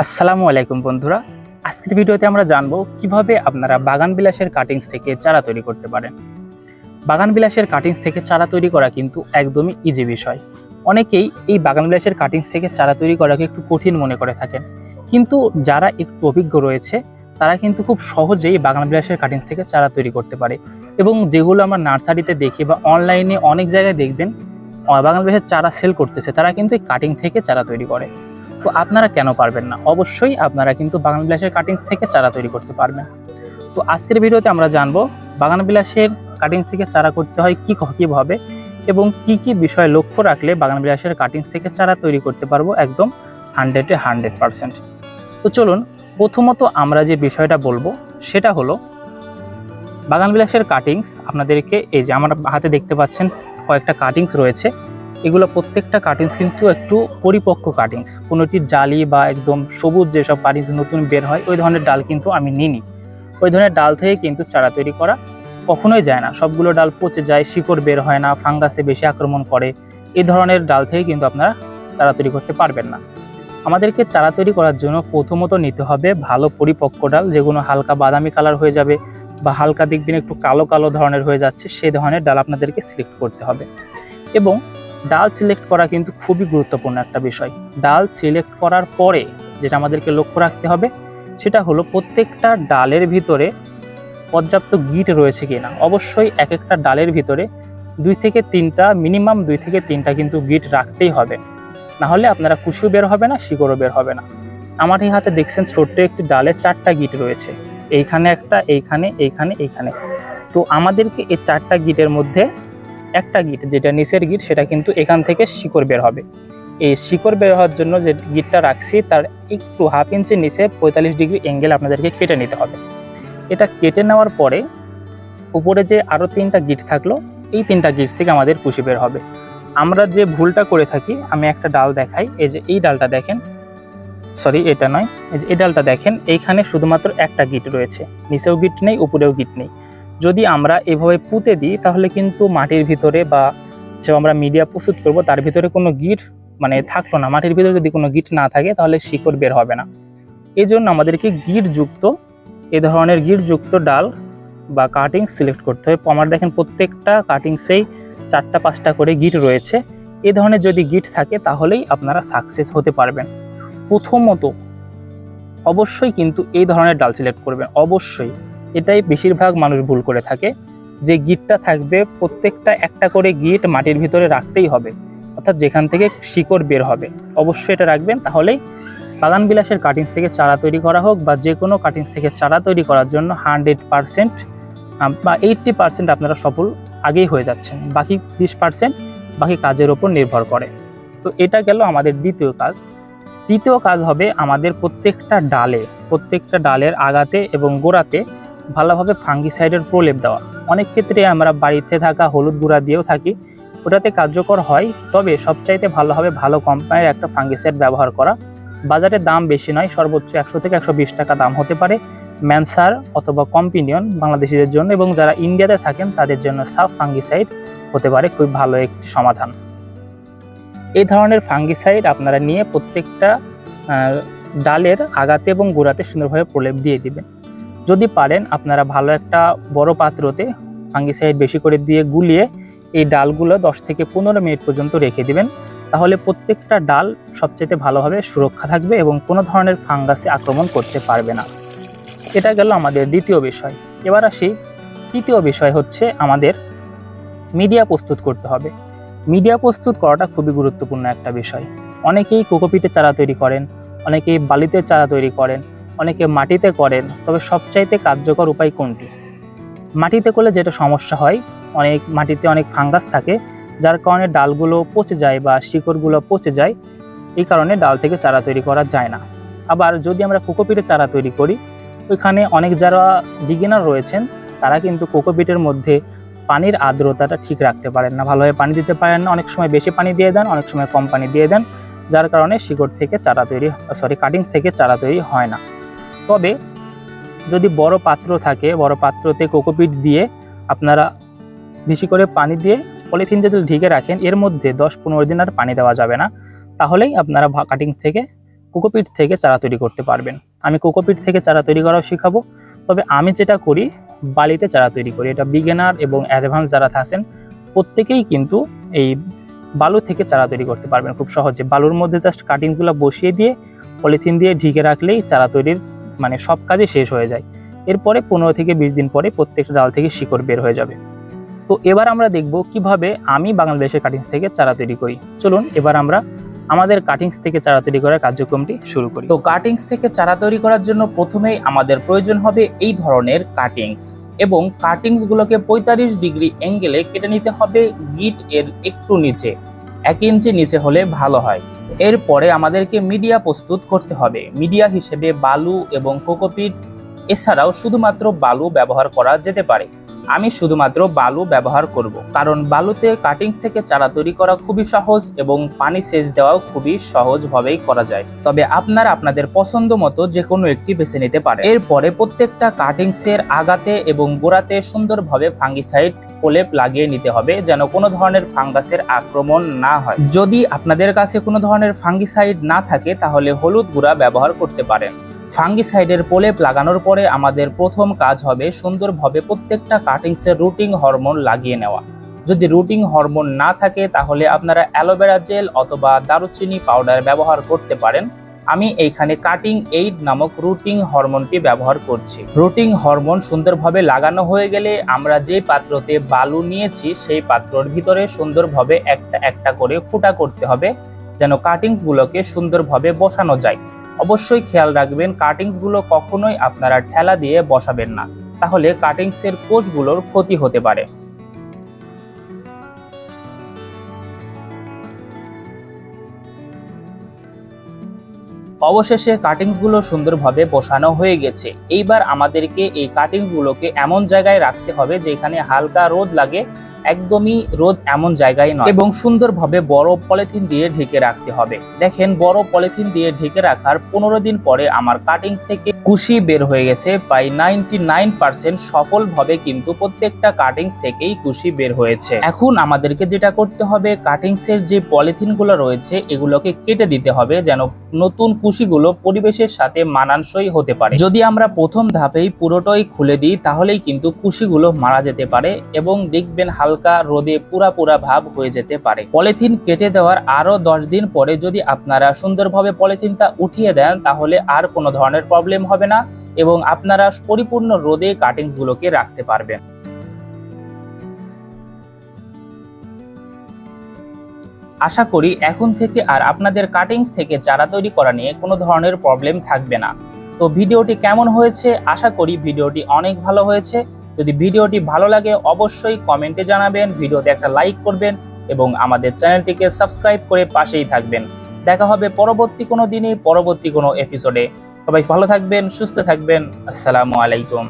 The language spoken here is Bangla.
আসসালামু আলাইকুম বন্ধুরা। আজকের ভিডিওতে আমরা জানব কীভাবে আপনারা বাগান বিলাসের কাটিংস থেকে চারা তৈরি করতে পারেন। বাগান বিলাসের কাটিংস থেকে চারা তৈরি করা কিন্তু একদমই ইজি বিষয়। অনেকেই এই বাগান বিলাসের কাটিংস থেকে চারা তৈরি করাকে একটু কঠিন মনে করে থাকেন। কিন্তু যারা একটু অভিজ্ঞ রয়েছে, তারা কিন্তু খুব সহজেই বাগান বিলাসের কাটিংস থেকে চারা তৈরি করতে পারে। এবং যেগুলো আমরা নার্সারিতে দেখি বা অনলাইনে অনেক জায়গায় দেখবেন বাগান বিলাসের চারা সেল করতেছে, তারা কিন্তু এই কাটিং থেকে চারা তৈরি করে। তো আপনারা কেন পারবেন না? অবশ্যই আপনারা কিন্তু বাগান বিলাসের কাটিংস থেকে চারা তৈরি করতে পারবেন। তো আজকের ভিডিওতে আমরা জানব বাগান বিলাসের কাটিংস থেকে চারা করতে হয় কী কীভাবে এবং কি কি বিষয় লক্ষ্য রাখলে বাগান বিলাসের কাটিংস থেকে চারা তৈরি করতে পারব একদম হান্ড্রেডে হান্ড্রেড পারসেন্ট তো চলুন প্রথমত আমরা যে বিষয়টা বলব সেটা হলো বাগান বিলাসের কাটিংস আপনাদেরকে এই যে আমার হাতে দেখতে পাচ্ছেন কয়েকটা কাটিংস রয়েছে। এগুলো প্রত্যেকটা কাটিংস কিন্তু একটু পরিপক্ক কাটিংস কোনোটি জালি বা একদম সবুজ যেসব কাটিংস নতুন বের হয়, ওই ধরনের ডাল কিন্তু আমি নিইনি। ওই ধরনের ডাল থেকে কিন্তু চারা তৈরি করা কখনোই যায় না। সবগুলো ডাল পচে যায়, শিকড় বের হয় না, ফাঙ্গাসে বেশি আক্রমণ করে। এই ধরনের ডাল থেকে কিন্তু আপনারা চারা তৈরি করতে পারবেন না। আমাদেরকে চারা তৈরি করার জন্য প্রথমত নিতে হবে ভালো পরিপক্ক ডাল, যেগুলো হালকা বাদামি কালার হয়ে যাবে বা হালকা দেখবেন একটু কালো কালো ধরনের হয়ে যাচ্ছে সেই ধরনের ডাল আপনাদেরকে সিলেক্ট করতে হবে। এবং ডাল সিলেক্ট করা কিন্তু খুবই গুরুত্বপূর্ণ একটা বিষয়। ডাল সিলেক্ট করার পরে যেটা আমাদেরকে লক্ষ্য রাখতে হবে, সেটা হলো প্রত্যেকটা ডালের ভিতরে পর্যাপ্ত গিট রয়েছে কিনা। অবশ্যই এক একটা ডালের ভিতরে দুই থেকে তিনটা মিনিমাম দুই থেকে তিনটা কিন্তু গিট রাখতেই হবে। না হলে আপনারা কুশু বের হবে না, শিকড়ও বের হবে না। আমার এই হাতে দেখছেন ছোট্ট একটি ডালে চারটা গিট রয়েছে। এইখানে একটা, এইখানে এইখানে এইখানে। তো আমাদেরকে এই চারটা গিটের মধ্যে একটা গিট, যেটা নিচের গিট, সেটা কিন্তু এখান থেকে শিকড় বের হবে। এই শিকড় বের হওয়ার জন্য যে গিটটা রাখছি, তার একটু হাফ ইঞ্চি নিচে পঁয়তাল্লিশ ডিগ্রি অ্যাঙ্গেল আপনাদেরকে কেটে নিতে হবে। এটা কেটে নেওয়ার পরে উপরে যে আরও তিনটা গিট থাকল, এই তিনটা গিট থেকে আমাদের কুশি বের হবে। আমরা যে ভুলটা করে থাকি, আমি একটা ডাল দেখাই। এই যে এই ডালটা দেখেন, সরি, এটা নয়। এই যে এই ডালটা দেখেন, এইখানে শুধুমাত্র একটা গিট রয়েছে। নিচেও গিট নেই, উপরেও গিট নেই। যদি আমরা এভাবে পুঁতে দিই, তাহলে কিন্তু মাটির ভিতরে বা যে আমরা মিডিয়া প্রস্তুত করব, তার ভিতরে কোনো গিট মানে থাকল না। মাটির ভিতরে যদি কোনো গিট না থাকে, তাহলে শিকড় বের হবে না। এই জন্য আমাদেরকে গিট যুক্ত এ ধরনের গিট যুক্ত ডাল বা কাটিং সিলেক্ট করতে হবে। আমার দেখেন প্রত্যেকটা কাটিংসেই চারটা, পাঁচটা করে গিট রয়েছে। এ ধরনের যদি গিট থাকে, তাহলেই আপনারা সাকসেস হতে পারবেন। প্রথমত, অবশ্যই কিন্তু এই ধরনের ডাল সিলেক্ট করবেন। অবশ্যই। এটাই বেশিরভাগ মানুষ ভুল করে থাকে। যে গিটটা থাকবে, প্রত্যেকটা একটা করে গিট মাটির ভিতরে রাখতেই হবে। অর্থাৎ যেখান থেকে শিকড় বের হবে। অবশ্যই এটা রাখবেন। তাহলেই বাগান বিলাসের কাটিংস থেকে চারা তৈরি করা হোক বা যে কোনো কাটিংস থেকে চারা তৈরি করার জন্য হান্ড্রেড পারসেন্ট বা এইট্টি পারসেন্ট আপনারা সফল আগেই হয়ে যাচ্ছেন। বাকি বিশ পার্সেন্ট বাকি কাজের ওপর নির্ভর করে। তো এটা গেল আমাদের দ্বিতীয় কাজ। তৃতীয় কাজ হবে আমাদের প্রত্যেকটা ডালে, প্রত্যেকটা ডালের আগাতে এবং গোড়াতে ভালোভাবে ফাঙ্গিসাইডের প্রলেপ দেওয়া। অনেক ক্ষেত্রে আমরা বাড়িতে থাকা হলুদ গুঁড়া দিয়েও থাকি। ওটাতে কার্যকর হয়, তবে সবচাইতে ভালো হবে ভালো কোম্পানির একটা ফাঙ্গিসাইড ব্যবহার করা। বাজারে দাম বেশি নয়, সর্বোচ্চ একশো থেকে একশো বিশ টাকা দাম হতে পারে। ম্যানসার অথবা কম্পিনিয়ন বাংলাদেশিদের জন্য এবং যারা ইন্ডিয়াতে থাকেন, তাদের জন্য সাফ ফাঙ্গিসাইড হতে পারে, খুব ভালো একটি সমাধান। এই ধরনের ফাঙ্গিসাইড আপনারা নিয়ে প্রত্যেকটা ডালের আগাতে এবং গোড়াতে সুন্দরভাবে প্রলেপ দিয়ে দিবেন। যদি পারেন, আপনারা ভালো একটা বড় পাত্রতে ফাঙ্গিসাইড বেশি করে দিয়ে গুলিয়ে এই ডালগুলো দশ থেকে পনেরো মিনিট পর্যন্ত রেখে দিবেন। তাহলে প্রত্যেকটা ডাল সবচেয়ে ভালোভাবে সুরক্ষা থাকবে এবং কোনো ধরনের ফাঙ্গাসে আক্রমণ করতে পারবে না। এটা গেল আমাদের দ্বিতীয় বিষয়। এবার আসি, তৃতীয় বিষয় হচ্ছে আমাদের মিডিয়া প্রস্তুত করতে হবে। মিডিয়া প্রস্তুত করাটা খুবই গুরুত্বপূর্ণ একটা বিষয়। অনেকেই কোকোপিটে চারা তৈরি করেন, অনেকেই বালিতে চারা তৈরি করেন অনেকে মাটিতে করেন, তবে সবচাইতে কার্যকর উপায় কোনটি? মাটিতে করলে যেটা সমস্যা হয়, অনেক মাটিতে অনেক ফাঙ্গাস থাকে, যার কারণে ডালগুলো পচে যায় বা শিকড়গুলো পচে যায়, এই কারণে ডাল থেকে চারা তৈরি করা যায় না। আবার যদি আমরা কোকোপিটে চারা তৈরি করি, ওইখানে অনেক যারা বিগিনার রয়েছেন, তারা কিন্তু কোকোপিটের মধ্যে পানির আর্দ্রতাটা ঠিক রাখতে পারেন না। ভালোভাবে পানি দিতে পারেন না, অনেক সময় বেশি পানি দিয়ে দেন, অনেক সময় কম পানি দিয়ে দেন, যার কারণে শিকড় থেকে চারা তৈরি সরি কাটিং থেকে চারা তৈরি হয় না। তবে যদি বড় পাত্র থাকে, বড় পাত্রতে কোকোপিট দিয়ে আপনারা বেশি করে পানি দিয়ে পলিথিন যদি ঢেকে রাখেন, এর মধ্যে দশ পনেরো দিন আর পানি দেওয়া যাবে না। তাহলেই আপনারা কাটিং থেকে, কোকোপিট থেকে চারা তৈরি করতে পারবেন। আমি কোকোপিট থেকে চারা তৈরি করাও শেখাবো। তবে আমি যেটা করি, বালিতে চারা তৈরি করি। এটা বিগিনার এবং অ্যাডভান্স যারা থাকেন প্রত্যেকেই কিন্তু এই বালু থেকে চারা তৈরি করতে পারবেন খুব সহজে। বালুর মধ্যে জাস্ট কাটিংগুলো বসিয়ে দিয়ে পলিথিন দিয়ে ঢেকে রাখলেই চারা তৈরির মানে সব কাজই শেষ হয়ে যায়। এরপরে পনেরো থেকে বিশ দিন পরে প্রত্যেকটা ডাল থেকে শিকড় বের হয়ে যাবে। তো এবার আমরা দেখব কীভাবে আমি বাংলাদেশের কাটিংস থেকে চারা তৈরি করি। চলুন এবার আমরা আমাদের কাটিংস থেকে চারা তৈরি করার কার্যক্রমটি শুরু করি। তো কাটিংস থেকে চারা তৈরি করার জন্য প্রথমেই আমাদের প্রয়োজন হবে এই ধরনের কাটিংস এবং কাটিংসগুলোকে পঁয়তাল্লিশ ডিগ্রি অ্যাঙ্গেলে কেটে নিতে হবে গিট এর একটু নিচে। এক ইঞ্চি নিচে হলে ভালো হয়। এরপরে আমাদেরকে মিডিয়া প্রস্তুত করতে হবে। মিডিয়া হিসেবে বালু এবং কোকোপিট এছাড়াও শুধুমাত্র বালু ব্যবহার করা যেতে পারে। আমি শুধুমাত্র বালু ব্যবহার করব। কারণ বালুতে কাটিংস থেকে চারা তৈরি করা খুবই সহজ এবং পানি সেচ দেওয়াও খুবই সহজভাবেই করা যায়। তবে আপনারা আপনাদের পছন্দ মতো যে কোনো একটি বেছে নিতে পারে এরপরে প্রত্যেকটা কাটিংসের আগাতে এবং গোড়াতে সুন্দরভাবে ফাঙ্গিসাইড প্রলেপ লাগিয়ে নিতে হবে যেন কোনো ধরনের ফাঙ্গাসের আক্রমণ না হয়। যদি আপনাদের কাছে কোনো ধরনের ফাঙ্গিসাইড না থাকে তাহলে হলুদ গুঁড়া ব্যবহার করতে পারেন। ফাঙ্গিসাইডের প্রলেপ লাগানোর পরে আমাদের প্রথম কাজ হবে সুন্দরভাবে প্রত্যেকটা কাটিংসের রুটিং হরমোন লাগিয়ে নেওয়া। যদি রুটিং হরমোন না থাকে, তাহলে আপনারা অ্যালোভেরা জেল অথবা দারুচিনি পাউডার ব্যবহার করতে পারেন। আমি এইখানে কাটিং এইড নামক রুটিং হরমোনটি ব্যবহার করছি। রুটিং হরমোন সুন্দরভাবে লাগানো হয়ে গেলে আমরা যে পাত্রতে বালু নিয়েছি, সেই পাত্রর ভিতরে সুন্দরভাবে একটা একটা করে ফুটা করতে হবে, যেন কাটিংসগুলোকে সুন্দরভাবে বসানো যায়। অবশ্যই খেয়াল রাখবেন কাটিংসগুলো কখনোই আপনারা ঠেলা দিয়ে বসাবেন না। তাহলে কাটিংসের কোষগুলোর ক্ষতি হতে পারে। অবশেষে কাটিংসগুলো সুন্দরভাবে বসানো হয়ে গেছে। এইবার আমাদেরকে এই কাটিংসগুলোকে এমন জায়গায় রাখতে হবে যেখানে হালকা রোদ লাগে একদমই রোদ এমন জায়গায় নয়। এবং সুন্দরভাবে বড় পলিথিন দিয়ে ঢেকে রাখতে হবে। দেখেন, বড় পলিথিন দিয়ে ঢেকে রাখার পনেরো দিন পরে আমার কাটিংস থেকে কুশি বের হয়ে গেছে। প্রায় নাইনটি নাইন পার্সেন্ট সফলভাবে কিন্তু প্রত্যেকটা কাটিংস থেকেই কুশি বের হয়েছে। এখন আমাদেরকে যেটা করতে হবে কাটিংসের যে পলিথিনগুলো রয়েছে, এগুলোকে কেটে দিতে হবে যেন নতুন কুশিগুলো পরিবেশের সাথে মানানসই হতে পারে। যদি আমরা প্রথম ধাপেই পুরোটাই খুলে দিই, তাহলেই কিন্তু কুশিগুলো মারা যেতে পারে এবং দেখবেন হালকা রোদে পুরা পুরা ভাব হয়ে যেতে পারে। পলিথিন কেটে দেওয়ার আরও দশ দিন পরে যদি আপনারা সুন্দরভাবে পলিথিনটা উঠিয়ে দেন, তাহলে আর কোনো ধরনের প্রবলেম হবে না এবং আপনারা পরিপূর্ণ রোদে কাটিংস গুলোকে রাখতে পারবেন। আশা করি এখন থেকে আর আপনাদের কাটিংস থেকে চারা তৈরি করা নিয়ে কোনো ধরনের প্রবলেম থাকবে না। তো ভিডিওটি কেমন হয়েছে? আশা করি ভিডিওটি অনেক ভালো হয়েছে। যদি ভিডিওটি ভালো লাগে অবশ্যই কমেন্টে জানাবেন, ভিডিওতে একটা লাইক করবেন এবং আমাদের চ্যানেলটিকে সাবস্ক্রাইব করে পাশেই থাকবেন। দেখা হবে পরবর্তী কোনো দিনে পরবর্তী কোনো এপিসোডে সবাই ভালো থাকবেন, সুস্থ থাকবেন। আসসালামু আলাইকুম।